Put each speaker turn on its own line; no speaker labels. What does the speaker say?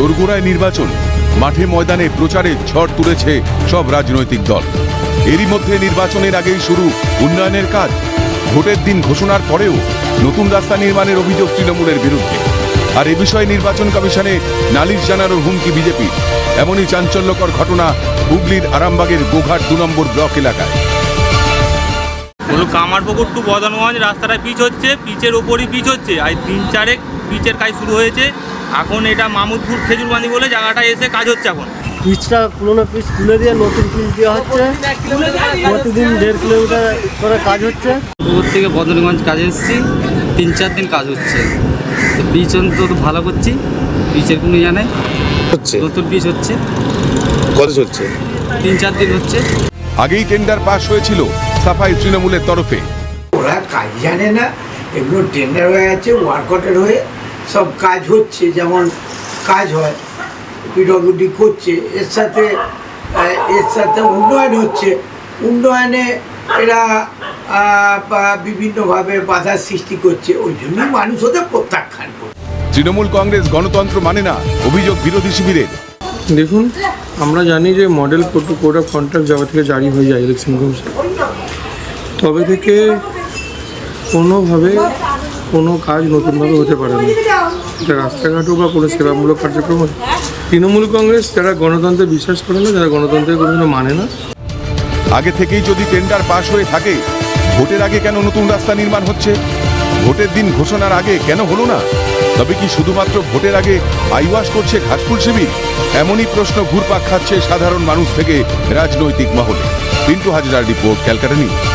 দোরগোড়ায় নির্বাচন। মাঠে ময়দানে প্রচারে ঝড় তুলেছে সব রাজনৈতিক দল। এরই মধ্যে নির্বাচনের আগেই শুরু উন্নয়নের কাজ। ভোটের দিন ঘোষণার পরেও নতুন রাস্তা নির্মাণের অভিযোগ তৃণমূলের বিরুদ্ধে। আর এ বিষয়ে নির্বাচন কমিশনে নালিশ জানানোর হুমকি বিজেপি এমনই চাঞ্চল্যকর ঘটনা হুগলির আরামবাগের গোঘাট দু নম্বর ব্লক এলাকায়।
হলো কামারপুকুর টু বদনগঞ্জ রাস্তাটায় পিচ হচ্ছে পিচের ওপরই পিচ হচ্ছে। আর তিন চারেক পিচের কাজ শুরু হয়েছে। এখন এটা মামুদপুর খেজুরবান্দি বলে জায়গাটা এসে কাজ হচ্ছে এখন।
পিচটা পুরোনো পিচ তুলে দিয়ে নতুন পিচ দেওয়া হচ্ছে। প্রতিদিন দেড় কিলোমিটার করে কাজ হচ্ছে।
পুকুর থেকে বদনগঞ্জ কাজে এসেছি। তিন চার দিন কাজ হচ্ছে। তো পিচ অন্তত ভালো করছি। পিচের কোনো ইয়ে নেই।
হচ্ছে।
নতুন পিচ হচ্ছে।
কত চলছে?
তিন চার দিন হচ্ছে।
আগেই টেন্ডার পাশ হয়েছিল। সাফাই তৃণমূলের তরফে।
ওরা কাজ জানে না এগুলো টেন্ডার হয়ে আছে ওয়ার্কআউটের হয়ে সব কাজ হচ্ছে যেমন কাজ হয় পিডব্লিউডি করছে এর সাথে এর সাথে উন্নয়ন হচ্ছে। উন্নয়নে এরা বিভিন্নভাবে বাধার সৃষ্টি করছে ওই জন্যই মানুষ ওদের প্রত্যাখ্যান করছে।
তৃণমূল কংগ্রেস গণতন্ত্র মানে না অভিযোগ বিরোধী শিবিরের।
দেখুন আমরা জানি যে মডেল কোড অফ কন্ট্রাক্ট যবে থেকে জারি হয়ে যায় ইলেকশন কমিশন তবে থেকে কোনোভাবে কোনো কাজ নতুনভাবে হতে পারে না। এটা রাস্তাঘাট বা কোনো সেবামূলক কার্যক্রম। তৃণমূল কংগ্রেস যারা গণতন্ত্রে বিশ্বাস করে না, যারা গণতন্ত্রের কোনো মানে না।
আগে থেকেই যদি টেন্ডার পাশ হয়ে থাকে, ভোটের আগে কেন নতুন রাস্তা নির্মাণ হচ্ছে? ভোটের দিন ঘোষণার আগে কেন হলো না? তবে কি শুধুমাত্র ভোটের আগে আইওয়াস করছে ঘাসফুল শিবির? এমনই প্রশ্ন ঘুরপাক খাচ্ছে সাধারণ মানুষ থেকে রাজনৈতিক মহলে। পিন্টু হাজরার রিপোর্ট, ক্যালকাটা নিউজ।